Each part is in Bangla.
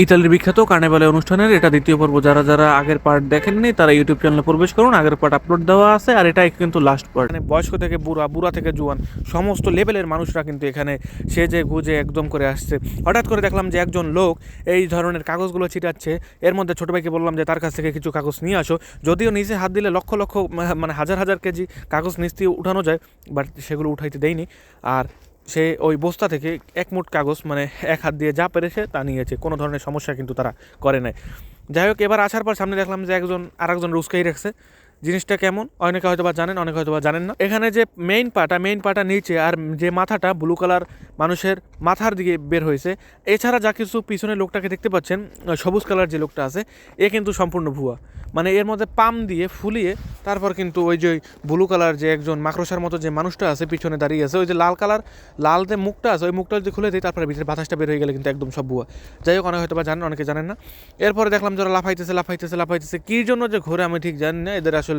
ইতালির বিখ্যাত কার্নিভালে অনুষ্ঠানের এটা দ্বিতীয় পর্ব। যারা যারা আগের পার্ট দেখেননি, তারা ইউটিউব চ্যানেলে প্রবেশ করুন, আগের পার্ট আপলোড দেওয়া আছে, আর এটাই কিন্তু লাস্ট পার্ট মানে বয়স্ক থেকে বুড়া বুড়া থেকে জুয়ান, সমস্ত লেভেলের মানুষরা কিন্তু এখানে সেজে গুজে একদম করে আসছে। হঠাৎ করে দেখলাম যে একজন লোক এই ধরনের কাগজগুলো ছিটাচ্ছে। এর মধ্যে ছোট ভাইকে বললাম যে, তার কাছ থেকে কিছু কাগজ নিয়ে আসো। যদিও নিজে হাত দিলে লক্ষ লক্ষ মানে হাজার হাজার কেজি কাগজ নিচ দিয়ে উঠানো যায়, বাট সেগুলো উঠাইতে দেয়নি আর সে ওই বস্তা থেকে এক মুঠ কাগজ মানে এক হাত দিয়ে যা পেরেছে তা নিয়েছে। কোনো ধরনের সমস্যা কিন্তু তারা করে নাই। যাই হোক, এবার আসার পর সামনে দেখলাম যে একজন আর একজন রুস্কাই রাখছে। জিনিসটা কেমন? অনেকে হয়তো বা জানেন, অনেকে হয়তো বা জানেন না। এখানে যে মেইন পাটা মেইন পাটা নিচে আর যে মাথাটা ব্লু কালার মানুষের মাথার দিকে বের হয়েছে, এছাড়া যা কিছু পিছনে লোকটাকে দেখতে পাচ্ছেন সবুজ কালার যে লোকটা আছে, এ কিন্তু সম্পূর্ণ ভুয়া। মানে এর মধ্যে পাম দিয়ে ফুলিয়ে তারপর কিন্তু ওই যে ব্লু কালার যে একজন মাকড়সার মতো যে মানুষটা আছে, পিছনে দাঁড়িয়ে আছে, ওই যে লাল কালার লাল যে মুখটা আছে, ওই মুখটা যদি খুলে দিই, তারপরে ভিতরে বাতাসটা বের হয়ে গেলে কিন্তু একদম সব ভুয়া। যাই হোক, অনেকে হয়তো বা জানেন, অনেকে জানেন না। এরপরে দেখলাম যারা লাফাইতেছে লাফাইতেছে লাফাইতেছে, কী জন্য যে ঘুরে আমি ঠিক জানি না, এদের আসলে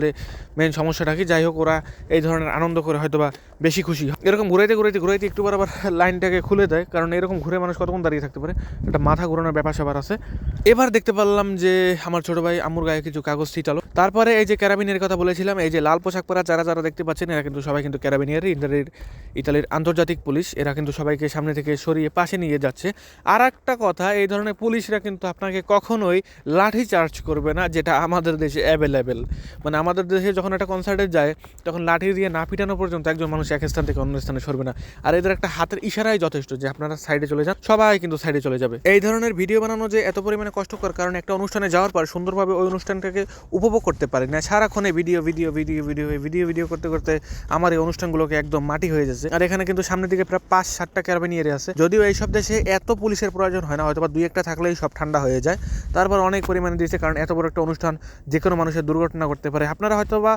মেন সমস্যাটা কি? যাই হোক, ওরা এই ধরনের আনন্দ করে হয়তো বা বেশি খুশি। এরকম ঘুরাইতে ঘুরাইতে ঘুরাইতে একটু বার আবার লাইনটাকে খুলে দেয়। কারণ এরকম ঘুরে মানুষ কতক্ষণ দাঁড়িয়ে থাকতে পারে? একটা মাথা ঘোরানোর ব্যাপার স্যাপার আছে। এবার দেখতে পারলাম যে আমার ছোট ভাই আম্মুর গায়ে কিছু কাগজ ছিটালো। তারপরে এই যে ক্যারাবিনের কথা বলেছিলাম, এই যে লাল পোশাক পরা যারা যারা দেখতে পাচ্ছেন, এরা কিন্তু সবাই কিন্তু ক্যারাবিনিয়ারই ইতালির ইতালির আন্তর্জাতিক পুলিশ। এরা কিন্তু সবাইকে সামনে থেকে সরিয়ে পাশে নিয়ে যাচ্ছে। আর একটা কথা, এই ধরনের পুলিশরা কিন্তু আপনাকে কখনোই লাঠি চার্জ করবে না, যেটা আমাদের দেশে অ্যাভেলেবেল মানে আমাদের দেশে যখন একটা কনসার্টে যায়, তখন লাঠি দিয়ে না পিটানো পর্যন্ত একজন মানুষ এক স্থান থেকে অন্য স্থানে সরবে না। আর এদের একটা হাতের ইশারাই যথেষ্ট যে আপনারা সাইডে চলে যান, সবাই কিন্তু সাইডে চলে যাবে। এই ধরনের ভিডিও বানানো যে এত পরিমাণে কষ্টকর, কারণ একটা অনুষ্ঠানে যাওয়ার পর সুন্দরভাবে ওই অনুষ্ঠানটাকে উপভোগ করতে পারে না। সারাক্ষণে video video video video video video করতে করতে আমার এই অনুষ্ঠানগুলোকে একদম মাটি হয়ে যাচ্ছে। আর এখানে কিন্তু সামনের দিকে প্রায় পাঁচ সাতটা ক্যারাবিনিয়ারি আছে। যদিও এই সব দেশে এত পুলিশের প্রয়োজন হয় না হয়তো বা দুই একটা থাকলেই সব ঠান্ডা হয়ে যায়। তারপর অনেক পরিমাণে দিয়েছে, কারণ এত বড় একটা অনুষ্ঠান যে কোনো মানুষের দুর্ঘটনা করতে পারে। আপনারা হয়তো বা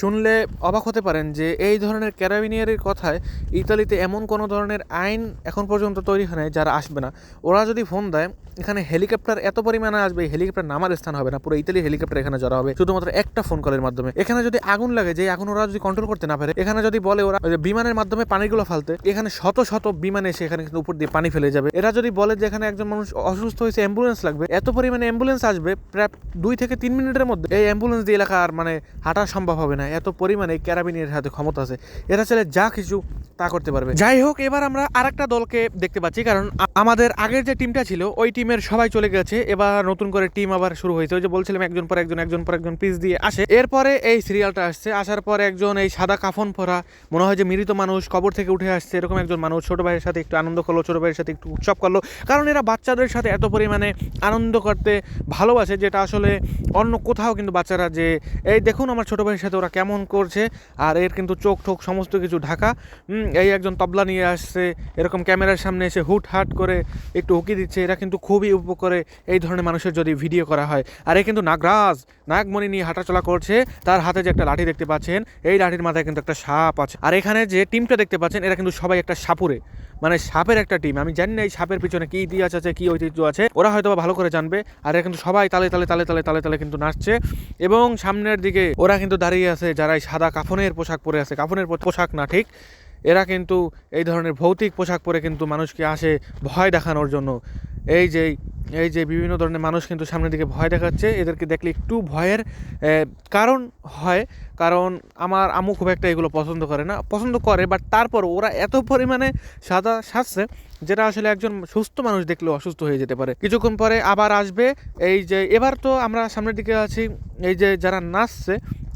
শুনলে অবাক হতে পারেন যে এই ধরনের ক্যারাবিনিয়ারের কথায় ইতালিতে এমন কোনো ধরনের আইন এখন পর্যন্ত তৈরি হয় নাই যারা আসবে না। ওরা যদি ফোন দেয়, এখানে হেলিকপ্টার এত পরিমাণে আসবে হেলিকপ্টার নামার স্থান হবে না, পুরো ইতালি হেলিকপ্টার এখানে জড়া হবে, শুধুমাত্র একটা ফোন কলের মাধ্যমে। এখানে যদি আগুন লাগে যে আগুন ওরা যদি কন্ট্রোল করতে না পারে, এখানে যদি বলে ওরা বিমানের মাধ্যমে পানিগুলো ফালতে, এখানে শত শত বিমান এসে এখানে কিন্তু উপর দিয়ে পানি ফেলে যাবে। এরা যদি বলে যে এখানে একজন মানুষ অসুস্থ হয়েছে অ্যাম্বুলেন্স লাগবে, এত পরিমাণে অ্যাম্বুলেন্স আসবে, প্রায় দুই থেকে তিন মিনিটের মধ্যে এই অ্যাম্বুলেন্স দিয়ে এলাকা আর মানে হাঁটা সম্ভব হবে না, এত পরিমাণে ক্যারাবিনের হাতে ক্ষমতা আছে। এরা চাইলে যা কিছু তা করতে পারবে। যাই হোক, এবার আমরা আরেকটা দলকে দেখতে পাচ্ছি, কারণ আমাদের আগের যে টিমটা ছিল, ওই টিমের সবাই চলে গেছে। এবার নতুন করে টিম আবার শুরু হয়েছে। ওই যে বলছিলাম, একজন পর একজন একজন পর একজন পিস দিয়ে আসে। এরপরে এই সিরিয়ালটা আসছে। আসার পর একজন এই সাদা কাফন পরা, মনে হয় যে মৃত মানুষ কবর থেকে উঠে আসছে, এরকম একজন মানুষ। ছোট ভাইয়ের সাথে একটু আনন্দ করল, ছোট ভাইয়ের সাথে একটু উৎসব করল। কারণ এরা বাচ্চাদের সাথে এত পরিমাণে আনন্দ করতে ভালোবাসে, যেটা আসলে অন্য কোথাও কিন্তু বাচ্চারা যে, এই দেখুন আমার ছোট ভাইয়ের সাথে ওরা কেমন করছে, আর এর কিন্তু চোখ ঠোক সমস্ত কিছু ঢাকা। এই একজন তবলা নিয়ে আসছে, এরকম ক্যামেরার সামনে এসে হুট হাট করে একটু উকি দিচ্ছে। এরা কিন্তু খুবই উপভোগ করে এই ধরনের মানুষের যদি ভিডিও করা হয়। আর এ কিন্তু নাগরাজ, নাগমণি নিয়ে হাঁটাচলা করছে। তার হাতে যে একটা লাঠি দেখতে পাচ্ছেন, এই লাঠির মাথায় কিন্তু একটা সাপ আছে। আর এখানে যে টিমটা দেখতে পাচ্ছেন, এরা কিন্তু সবাই একটা সাপুরে। মানে সাপের একটা টিম, আমি জানি না এই সাপের পিছনে কি ইতিহাস আছে, কি ঐতিহ্য আছে। ওরা হয়তো ভালো করে জানবে। আর এরা কিন্তু সবাই তালে তালে তালে তালে তালে তালে কিন্তু নাচছে। এবং সামনের দিকে ওরা কিন্তু দাঁড়িয়ে আছে যারা সাদা কাফনের পোশাক পরে আছে। কাফনের পোশাক না, ঠিক? এরা কিন্তু এই ধরনের ভৌতিক পোশাক পরে কিন্তু মানুষকে আসে ভয় দেখানোর জন্য। এই যে এই যে বিভিন্ন ধরনের মানুষ কিন্তু সামনের দিকে ভয় দেখাচ্ছে। এদেরকে দেখলে একটু ভয়ের কারণ হয়। কারণ আমার আমু খুব একটা এগুলো পছন্দ করে না। পছন্দ করে বাট তারপর ওরা এত পরিমাণে সাদা সাজছে যেটা আসলে একজন সুস্থ মানুষ দেখলেও অসুস্থ হয়ে যেতে পারে। কিছুক্ষণ পরে আবার আসবে। এই যে, এবার তো আমরা সামনের দিকে আছি। এই যে, যারা নাচছে,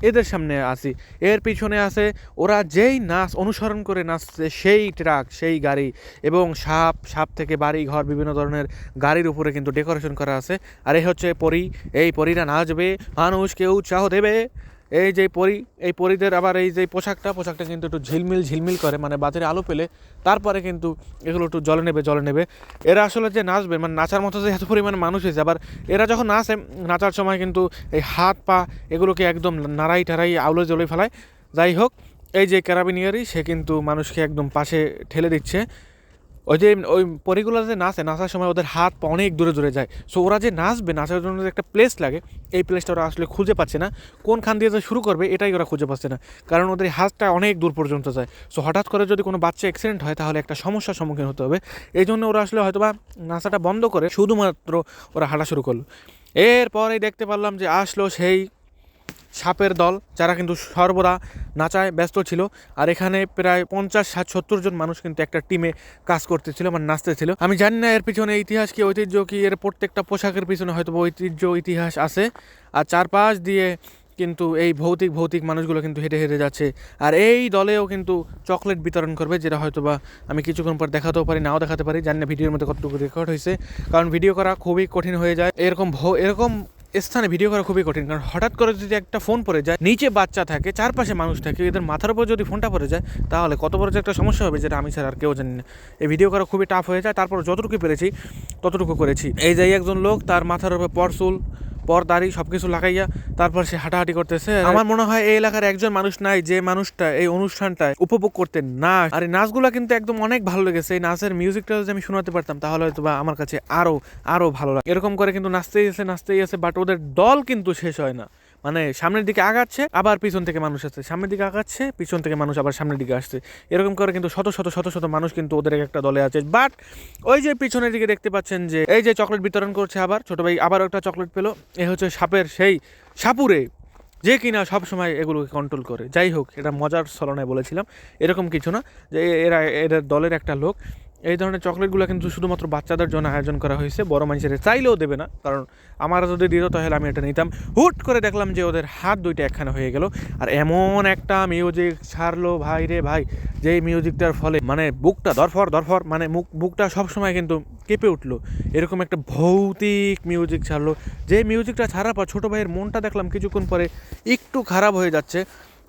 এদের সামনে আসি এর পিছনে আছে, ওরা যেই নাচ অনুসরণ করে নাচছে, সেই ট্রাক, সেই গাড়ি এবং সাপ সাপ থেকে বাড়ি ঘর বিভিন্ন ধরনের গাড়ির উপরে কিন্তু ডেকোরেশন করা আছে। আর এই হচ্ছে পরি, এই পরীরা নাচবে মানুষকে উৎসাহ দেবে। এই যে পরি, এই পরিদের আবার এই যে পোশাকটা পোশাকটা কিন্তু একটু ঝিলমিল ঝিলমিল করে মানে বাতির আলো পেলে তারপরে কিন্তু এগুলো একটু জলে নেবে জলে নেবে। এরা আসলে যে নাচবে মানে নাচার মতো যে এত পরিমাণে মানুষ হয়েছে, আবার এরা যখন নাচে, নাচার সময় কিন্তু এই হাত, পা এগুলোকে একদম নাড়াই টাড়াই, আউলে জলে ফেলায়। যাই হোক, এই যে ক্যারাবিনিয়ারি, সে কিন্তু মানুষকে একদম পাশে ঠেলে দিচ্ছে। ওই যে ওই পরিগুলো যে নাচে, নাচার সময় ওদের হাত পা অনেক দূরে দূরে যায়। সো ওরা যে নাচবে, নাচার জন্য যে একটা প্লেস লাগে, এই প্লেসটা ওরা আসলে খুঁজে পাচ্ছে না। কোনখান দিয়ে যে শুরু করবে, এটাই ওরা খুঁজে পাচ্ছে না। কারণ ওদের হাতটা অনেক দূর পর্যন্ত যায়। সো হঠাৎ করে যদি কোনো বাচ্চা অ্যাক্সিডেন্ট হয়, তাহলে একটা সমস্যার সম্মুখীন হতে হবে। এই জন্য ওরা আসলে হয়তোবা নাচাটা বন্ধ করে, শুধুমাত্র ওরা হাঁটা শুরু করল। এরপরেই দেখতে পারলাম যে আসলো সেই সাপের দল, যারা কিন্তু সর্বদা নাচায় ব্যস্ত ছিল। আর এখানে প্রায় পঞ্চাশ, ষাট, সত্তর জন মানুষ কিন্তু একটা টিমে কাজ করতেছিল মানে নাচতেছিল। আমি জানি না এর পিছনে ইতিহাস কি, ঐতিহ্য কি, এর প্রত্যেকটা পোশাকের পিছনে হয়তো ঐতিহ্য, ইতিহাস আছে। আর চারপাশ দিয়ে কিন্তু এই ভৌতিক ভৌতিক মানুষগুলো কিন্তু হেঁটে হেঁটে যাচ্ছে। আর এই দলেও কিন্তু চকলেট বিতরণ করবে, যেটা হয়তো বা আমি কিছুক্ষণ পর দেখাতেও পারি, নাও দেখাতে পারি। জানি না ভিডিওর মধ্যে কতটুকু রেকর্ড হয়েছে। কারণ ভিডিও করা খুবই কঠিন হয়ে যায়। এরকম এরকম স্থানে ভিডিও করা খুবই কঠিন। কারণ হঠাৎ করে যদি একটা ফোন পড়ে যায়, নিচে বাচ্চা থাকে, চারপাশে মানুষ থাকে, এদের মাথার উপর যদি ফোনটা পড়ে যায়, তাহলে কত বড় যে একটা সমস্যা হবে যেটা আমি স্যার আর কেউ জানি না। এই ভিডিও করা খুবই টাফ হয়ে যায়। তারপর যতটুকু পেরেছি, ততটুকু করেছি। এই যে একজন লোক, তার মাথার উপর পরশুল পর দাড়ি সব কিছু লাগাইয়া তারপর সে হাঁটাহাঁটি করতেছে। আমার মনে হয় এই এলাকার একজন মানুষ নাই যে মানুষটা এই অনুষ্ঠানটা উপভোগ করতে না আর এই নাচগুলো কিন্তু একদম অনেক ভালো লেগেছে। এই নাচের মিউজিকটা যদি আমি শোনাতে পারতাম, তাহলে হয়তো বা আমার কাছে আরও আরও ভালো লাগে এরকম করে কিন্তু নাচতেই আছে নাচতেই আছে বাট ওদের দল কিন্তু শেষ হয় না। মানে সামনের দিকে আগাচ্ছে, আবার পিছন থেকে মানুষ আসছে। সামনের দিকে আগাচ্ছে, পিছন থেকে মানুষ আবার সামনের দিকে আসছে। এরকম করে কিন্তু শত শত শত শত মানুষ কিন্তু ওদের একটা দলে আছে। বাট ওই যে পিছনের দিকে দেখতে পাচ্ছেন যে, এই যে চকলেট বিতরণ করছে আবার, ছোট ভাই আবার একটা চকলেট পেল। এ হচ্ছে সাপের সেই সাপুরে, যে কিনা সব সময় এগুলোকে কন্ট্রোল করে। যাই হোক, এটা মজার ছলনায় বলেছিলাম। এরকম কিছু না যে এরা, এদের দলের একটা লোক। এই ধরনের চকলেটগুলো কিন্তু শুধুমাত্র বাচ্চাদের জন্য আয়োজন করা হয়েছে, বড় মানুষের চাইলেও দেবে না। কারণ আমার যদি দিত, তাহলে আমি এটা নিতাম। হুট করে দেখলাম যে ওদের হাত দুইটা একখানে হয়ে গেল। আর এমন একটা মিউজিক ছাড়লো, ভাই রে ভাই, যেই মিউজিকটার ফলে মানে বুকটা দরফর দরফর মানে মুখ, বুকটা সবসময় কিন্তু কেঁপে উঠল। এরকম একটা ভৌতিক মিউজিক ছাড়লো। যে মিউজিকটা ছাড়ার পর ছোটো ভাইয়ের মনটা দেখলাম কিছুক্ষণ পরে একটু খারাপ হয়ে যাচ্ছে।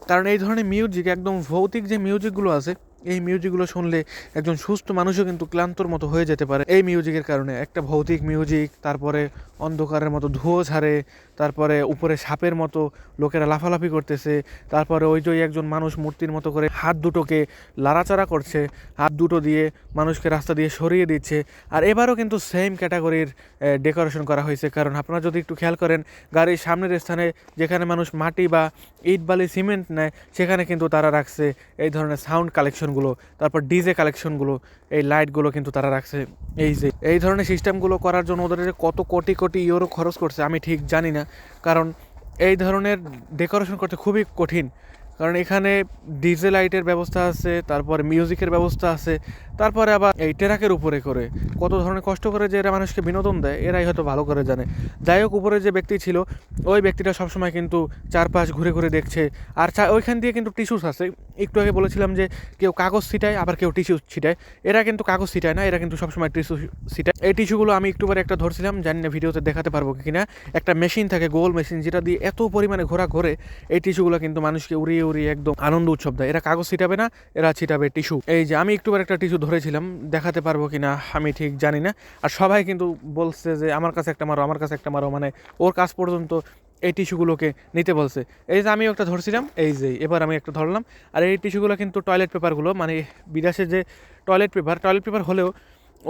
কারণ এই ধরনের মিউজিক একদম ভৌতিক যে মিউজিকগুলো আছে এই মিউজিকগুলো শুনলে একজন সুস্থ মানুষও কিন্তু ক্লান্তর মতো হয়ে যেতে পারে। এই মিউজিকের কারণে একটা ভৌতিক মিউজিক, তারপরে অন্ধকারের মতো ধুয়ো ছাড়ে তারপরে উপরে সাপের মতো লোকেরা লাফালাফি করতেছে, তারপরে ওই যে একজন মানুষ মূর্তির মতো করে হাত দুটোকে লাড়াচাড়া করছে, হাত দুটো দিয়ে মানুষকে রাস্তা দিয়ে সরিয়ে দিচ্ছে। আর এবারও কিন্তু সেম ক্যাটাগরির ডেকোরেশন করা হয়েছে। কারণ আপনারা যদি একটু খেয়াল করেন, গাড়ির সামনের স্থানে যেখানে মানুষ মাটি বা ইট, বালি, সিমেন্ট নেয়, সেখানে কিন্তু তারা রাখছে এই ধরনের সাউন্ড কালেকশনগুলো তারপর ডিজে কালেকশনগুলো এই লাইটগুলো কিন্তু তারা রাখছে। এই যে, এই ধরনের সিস্টেমগুলো করার জন্য ওদের কত কোটি কোটি ইউরো খরচ করছে, আমি ঠিক জানি না। কারণ এই ধরনের ডেকোরেশন করতে খুবই কঠিন। কারণ এখানে ডিজে লাইটের ব্যবস্থা আছে, তারপরে মিউজিকের ব্যবস্থা আছে, তারপরে আবার এই টেরাকের উপরে করে কত ধরনের কষ্ট করে যে এরা মানুষকে বিনোদন দেয়, এরাই হয়তো ভালো করে জানে। যাই হোক, উপরে যে ব্যক্তি ছিল, ওই ব্যক্তিটা সবসময় কিন্তু চারপাশ ঘুরে ঘুরে দেখছে। আর ওইখান দিয়ে কিন্তু টিস্যুস আছে। একটু আগে বলেছিলাম যে কেউ কাগজ ছিটায়, আবার কেউ টিস্যু ছিটায়। এরা কিন্তু কাগজ ছিটায় না, এরা কিন্তু সবসময় টিস্যু ছিটায়। এই টিস্যুগুলো আমি একটু পরে একটা ধরছিলাম, জানি না ভিডিওতে দেখাতে পারব কি না একটা মেশিন থাকে, গোল মেশিন, যেটা দিয়ে এত পরিমাণে ঘোরা ঘোরে এই টিস্যুগুলো কিন্তু মানুষকে উড়িয়ে উড়িয়ে একদম আনন্দ উৎসব দেয়। এরা কাগজ ছিটাবে না, এরা ছিটাবে টিস্যু এই যে, আমি একটু পরে একটা টিস্যু ধরেছিলাম, দেখাতে পারব কি না আমি ঠিক জানি না। আর সবাই কিন্তু বলছে যে, আমার কাছে একটা মারো, আমার কাছে একটা মারো। মানে ওর কাজ পর্যন্ত এই টিস্যুগুলোকে নিতে বলছে। এই যে, আমিও একটা ধরছিলাম, এই যে, এবার আমি একটা ধরলাম। আর এই টিস্যুগুলো কিন্তু টয়লেট পেপারগুলো মানে বিদেশে যে টয়লেট পেপার টয়লেট পেপার হলেও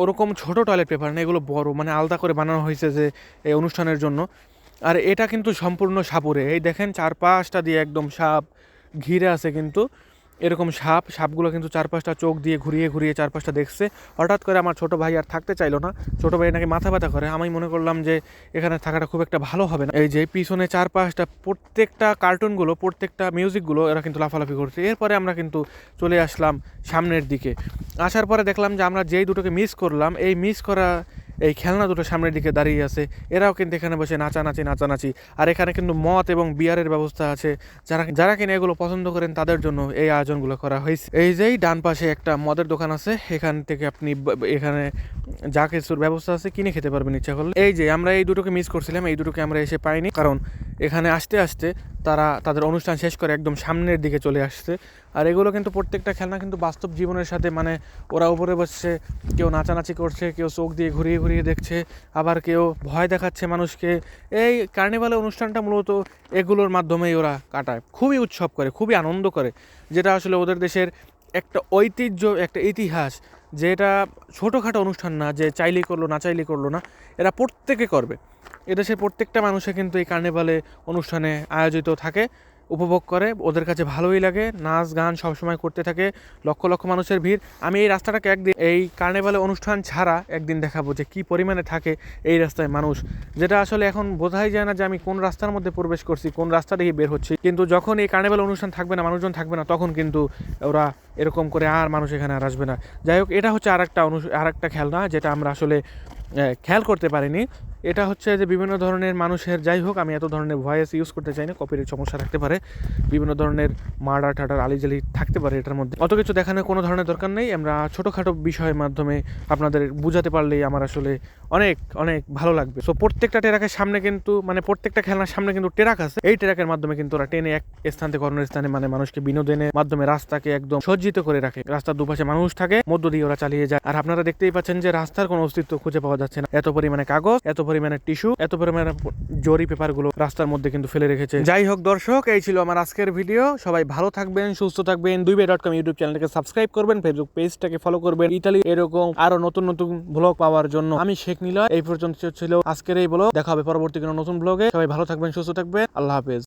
ওরকম ছোট টয়লেট পেপার না, এগুলো বড় মানে আলাদা করে বানানো হয়েছে যে, এই অনুষ্ঠানের জন্য। আর এটা কিন্তু সম্পূর্ণ সাপুরে। এই দেখেন, চারপাশটা দিয়ে একদম সাপ ঘিরে আছে কিন্তু এরকম সাপ, সাপগুলো কিন্তু চারপাশটা চোখ দিয়ে ঘুরিয়ে ঘুরিয়ে চারপাশটা দেখছে। হঠাৎ করে আমার ছোট ভাই আর থাকতে চাইলো না। ছোটো ভাই নাকি মাথা ব্যথা করে। আমি মনে করলাম যে এখানে থাকাটা খুব একটা ভালো হবে না। এই যে পিছনে চারপাশটা প্রত্যেকটা কার্টুনগুলো, প্রত্যেকটা মিউজিকগুলো এরা কিন্তু লাফালাফি করছে। এরপরে আমরা কিন্তু চলে আসলাম সামনের দিকে। আসার পরে দেখলাম যে আমরা যেই দুটোকে মিস করলাম, এই মিস করা এই খেলনা দুটো সামনের দিকে দাঁড়িয়ে আছে। এরাও কিন্তু এখানে বসে নাচানাচি নাচানাচি। আর এখানে কিন্তু মদ এবং বিয়ারের ব্যবস্থা আছে। যারা যারা কিনা এগুলো পছন্দ করেন, তাদের জন্য এই আয়োজনগুলো করা হয়েছে। এই যেই ডান পাশে একটা মদের দোকান আছে। এখান থেকে আপনি এখানে যা কিছুর ব্যবস্থা আছে কিনে খেতে পারবেন ইচ্ছা করলে। এই যে আমরা এই দুটোকে মিস করছিলাম, এই দুটোকে আমরা এসে পাইনি। কারণ এখানে আসতে আসতে তারা তাদের অনুষ্ঠান শেষ করে একদম সামনের দিকে চলে আসছে। আর এগুলো কিন্তু প্রত্যেকটা খেলনা কিন্তু বাস্তব জীবনের সাথে মানে ওরা উপরে বসছে, কেউ নাচানাচি করছে, কেউ চোখ দিয়ে ঘুরিয়ে ঘুরিয়ে দেখছে, আবার কেউ ভয় দেখাচ্ছে মানুষকে। এই কার্নিভালের অনুষ্ঠানটা মূলত এগুলোর মাধ্যমেই ওরা কাটায়। খুবই উৎসব করে, খুবই আনন্দ করে, যেটা আসলে ওদের দেশের একটা ঐতিহ্য, একটা ইতিহাস। যে এটা ছোটোখাটো অনুষ্ঠান না, যে চাইলেই করল, না চাইলেই করল না, এরা প্রত্যেকে করবে। এদেশের প্রত্যেকটা মানুষে কিন্তু এই কার্নিভালে অনুষ্ঠানে আয়োজিত থাকে। উপভোগ করে, ওদের কাছে ভালোই লাগে, নাচ গান সবসময় করতে থাকে, লক্ষ লক্ষ মানুষের ভিড়। আমি এই রাস্তাটাকে একদিন, এই কার্নিভালে অনুষ্ঠান ছাড়া একদিন দেখাবো যে কি পরিমাণে থাকে এই রাস্তায় মানুষ। যেটা আসলে এখন বোঝাই যায় না যে আমি কোন রাস্তার মধ্যে প্রবেশ করছি, কোন রাস্তা দিয়ে বের হচ্ছি। কিন্তু যখন এই কার্নিভাল অনুষ্ঠান থাকবে না, মানুষজন থাকবে না, তখন কিন্তু ওরা এরকম করে আর মানুষ এখানে আর আসবে না। যাই হোক, এটা হচ্ছে আর একটা আর একটা খেলনা, যেটা আমরা আসলে খেয়াল করতে পারিনি। এটা হচ্ছে যে বিভিন্ন ধরনের মানুষের, যাই হোক, আমি এত ধরনের ভয়েস ইউজ করতে চাই না কপির সমস্যা থাকতে পারে, বিভিন্ন ধরনের মার্ডার টাটার আলিজালি থাকতে পারে এটার মধ্যে। অত কিছু দেখানোর কোনো ধরনের দরকার নেই, আমরা ছোটোখাটো বিষয়ের মাধ্যমে আপনাদের বুঝাতে পারলেই আমার আসলে অনেক অনেক ভালো লাগবে। সো প্রত্যেকটা টেরাকের সামনে কিন্তু মানে প্রত্যেকটা খেলনার সামনে কিন্তু টেরাক আছে। এই টেরাকের মাধ্যমে কিন্তু ওরা টেনে এক স্থান থেকে অন্য স্থানে মানে মানুষকে বিনোদনের মাধ্যমে রাস্তাকে একদম সজ্জিত করে রাখে। রাস্তার দুপাশে মানুষ থাকে, মধ্য দিয়ে ওরা চালিয়ে যায়। আর আপনারা দেখতেই পাচ্ছেন যে রাস্তার কোনো অস্তিত্ব খুঁজে পাওয়া যাচ্ছে না। এত পরিমাণে কাগজ, এত পরিমাণে টিস্যু, এত পরিমাণে জরি পেপারগুলো রাস্তার মধ্যে কিন্তু ফেলে রেখেছে। যাই হোক দর্শক, এই ছিল আমার আজকের ভিডিও। সবাই ভালো থাকবেন, সুস্থ থাকবেন। দুই ডট কম ইউটিউব চ্যানেলকে সাবস্ক্রাইব করবেন, ফেসবুক পেজটাকে ফলো করবেন। ইতালি এরকম আরও নতুন নতুন ব্লগ পাওয়ার জন্য। আমি শেখ নিলয়, এই পর্যন্ত ছিল আজকের এই ব্লগ। দেখা হবে পরবর্তী কোনো নতুন ব্লগে সবাই ভালো থাকবেন, সুস্থ থাকবেন। আল্লাহ হাফেজ।